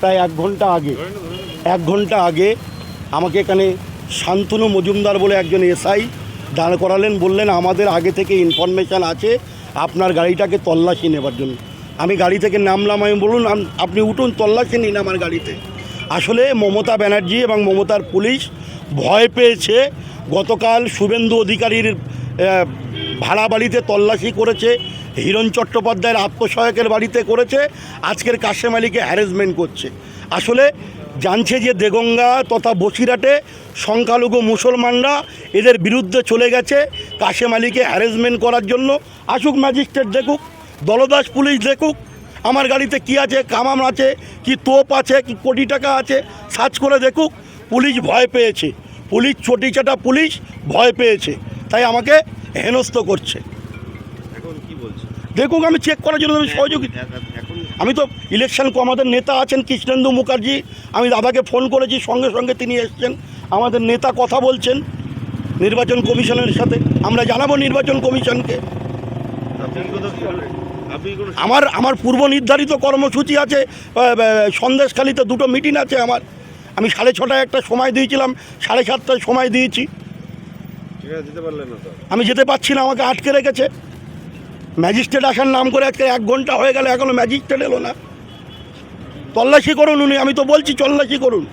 প্রায় এক ঘণ্টা আগে, এক ঘণ্টা আগে আমাকে এখানে শান্তনু মজুমদার বলে একজন এসআই দাঁড় করালেন, বললেন, আমাদের আগে থেকে ইনফরমেশান আছে, আপনার গাড়িটাকে তল্লাশি নেবার জন্য। আমি গাড়ি থেকে নামলাম, আমি বলুন আপনি উঠুন, তল্লাশি নিন আমার গাড়িতে। আসলে মমতা ব্যানার্জি এবং মমতার পুলিশ ভয় পেয়েছে। গতকাল শুভেন্দু অধিকারীর ভাড়া বাড়িতে তল্লাশি করেছে। হিরণ চট্টোপাধ্যায়ের আত্মসহায়কের বাড়িতে করেছে, আজকের কাশেম আলীকে হ্যারাসমেন্ট করছে। আসলে জানছে যে দেগঙ্গা তথা বসিরহাটে সংখ্যালঘু মুসলমানরা এদের বিরুদ্ধে চলে গেছে কাশেম আলীকে হ্যারাসমেন্ট করার জন্য। আসুক ম্যাজিস্ট্রেট দেখুক, দলদাস পুলিশ দেখুক, আমার গাড়িতে কি আছে, কামাম আছে, কি তোপ আছে, কি কোটি টাকা আছে, সার্চ করে দেখুক, পুলিশ ভয় পেয়েছে। পুলিশ চটি চাটা পুলিশ ভয় পেয়েছে, তাই আমাকে হেনস্থ করছে। দেখুক আমি চেক করার জন্য আমি সহযোগী। আমি তো ইলেকশন আমাদের নেতা আছেন কৃষ্ণেন্দু মুখার্জি। আমি দাদাকে ফোন করেছি সঙ্গে সঙ্গে তিনি এসছেন। আমাদের নেতা কথা বলছেন নির্বাচন কমিশনের সাথে। আমরা জানাব নির্বাচন কমিশনকে। আমার আমার পূর্ব নির্ধারিত কর্মসূচি আছে সন্দেশখালিতে দুটো মিটিং আছে আমার। আমি সাড়ে ছটায় একটা সময় দিয়েছিলাম সাড়ে সাতটায় সময় দিয়েছি। যেতে না আমি যেতে পারছি না আমাকে আটকে রেখেছে। ম্যাজিস্ট্রেট আসার নাম করে আজকে এক ঘণ্টা হয়ে গেল এখনও ম্যাজিস্ট্রেট এলো না। তল্লাশি করুন উনি আমি তো বলছি তল্লাশি করুন।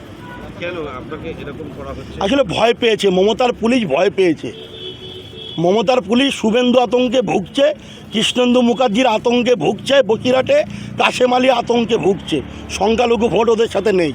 আসলে ভয় পেয়েছে মমতার পুলিশ ভয় পেয়েছে। মমতার পুলিশ শুভেন্দু আতঙ্কে ভুগছে কৃষ্ণেন্দু মুখার্জির আতঙ্কে ভুগছে বকিরাটে কাশেম আলী আতঙ্কে ভুগছে। সংখ্যালঘু ভোট ওদের সাথে নেই।